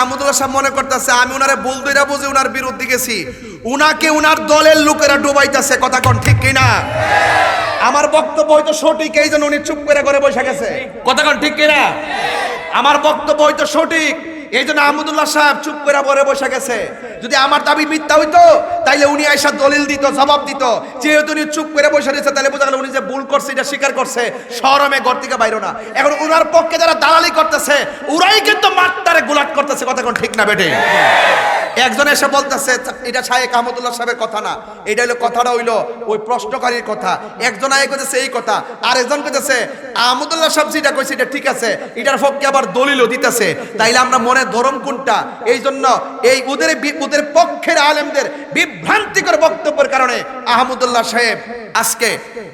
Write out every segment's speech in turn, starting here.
আহমদুল্লাহ সাহেব মনে করতেছে আমি উনারে বল দইরা বুঝে উনার বিরুদ্ধে গেছি। উনাকে উনার দলের লোকেরা ডুবাইতেছে কথা কোন ঠিক কিনা? আমার বক্তব্য হয়তো সঠিক এই জন্য উনি চুপ করে করে বসে গেছে। কথা কোন ঠিক কিনা? আমার বক্তব্য হয়তো সঠিক। এই জন্য আহমদুল্লাহ সাহেব চুপ করে পরে বসে গেছে। যদি আমার দাবি মিথ্যা হইতো, তাইলে উনি আইসা দলিল দিত, জবাব দিত। যেহেতু উনি চুপ করে বসে রয়েছে তাহলে বোঝা গেল উনি যে ভুল করছে, এটা স্বীকার করছে। শহরমে ঘর থেকে বাইরো না। এখন উনার পক্ষে যারা দালালি করতেছে ওরাই কিন্তু মাত্রারে গুলাট করতেছে, কথা কোন ঠিক না বেটে একজন এসে বলতেছে, এটা শাহেক আহমদুল্লাহ সাহেবের কথা না, এটা হলো কথাটা হইল ওই প্রশ্নকারীর কথা। একজন আয় করতেছে এই কথা আর একজন কইতেছে, আহমদুল্লাহ সাহেব যেটা কইছে এটা ঠিক আছে, এটার পক্ষে আবার দলিলও দিতেছে। তাইলে আমরা মনে ধরম কোনটা? এই জন্য এই ওদের ওদের পক্ষের আলেমদের বিভ্রান্তিকর বক্তব্যের কারণে আহমদুল্লাহ সাহেব আজকে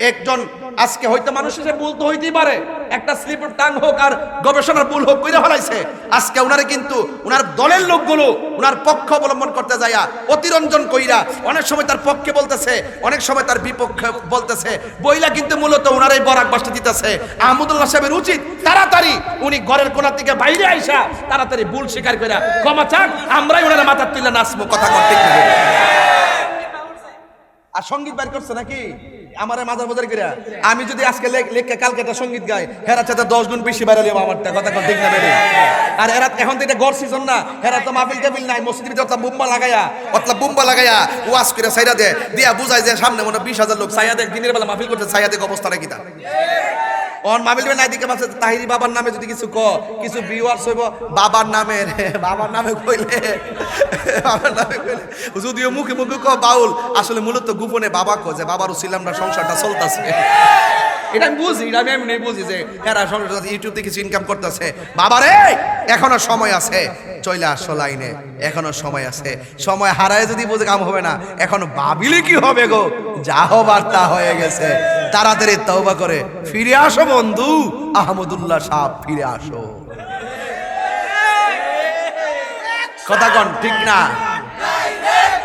একজন আজকে হয়তো মানুষের ভুল তো হইতেই পারে। একটা স্লিপ টাং হোক আর গবেষণার ভুল হোক কইরা ফেলাইছে। আজকে উনারে কিন্তু উনার দলের লোকগুলো উনার পক্ষ অবলম্বন করতে যাইয়া অতিরঞ্জন কইরা অনেক সময় তার পক্ষে বলতেছে, অনেক সময় তার বিপক্ষে বলতেছে। বইলা কিন্তু মূলত উনার এই বরাক বাসটা দিতেছে। আহমদুল্লাহ সাহেবের উচিত তাড়াতাড়ি উনি ঘরের কোনা থেকে বাইরে আইসা তাড়াতাড়ি ভুল স্বীকার কইরা, ক্ষমা চান আমরাই ওনারা মাথার তুলে নাচবো কথা করতে আর সংগীত বের করছে নাকি? আমার মাজার বাজার করে আমি যদি আজকে লেখ- কালকে একটা সংগীত গাই হেরা চাতে দশ গুণ বেশি বাইরে লিব আমার কথা কথা ঠিক না আর এরা এখন তো এটা গড় সিজন না হেরা তো মাহফিল টেবিল নাই মসজিদ ভিতরে অতলা বুম্বা লাগাইয়া অর্থাৎ বুম্বা লাগাইয়া ওয়াজ করে সাইরা দে দিয়া বুঝাই যে সামনে মনে বিশ হাজার লোক সাইয়া দেখ দিনের বেলা মাহফিল করছে সাইয়া দেখ অবস্থা নাকি তা অন মামিল নাই দিকে মাসে তাহিরি বাবার নামে যদি কিছু ক, কিছু ভিউয়ার্স হইব, বাবার নামে বাবার নামে কইলে, বাবার নামে কইলে। যদিও মুখে মুখে ক বাউল, আসলে মূলত গোপনে বাবা কো, যে বাবার উসিলামরা সংসারটা চলতেছে। এটা আমি বুঝি, এটা আমি এমনি বুঝি যে এরা সংসার ইউটিউব থেকে কিছু ইনকাম করতেছে। বাবারে, এখনও সময় আছে। চলে আসো লাইনে, এখনও সময় আছে। সময় হারায় যদি বুঝে কাম হবে না, এখন ভাবিলে কি হবে গো? যা হবার তা হয়ে গেছে। তাড়াতাড়ি তওবা করে ফিরে আসো বন্ধু। আহমদুল্লাহ সাহ ফিরে আসো। কথা কন, ঠিক না?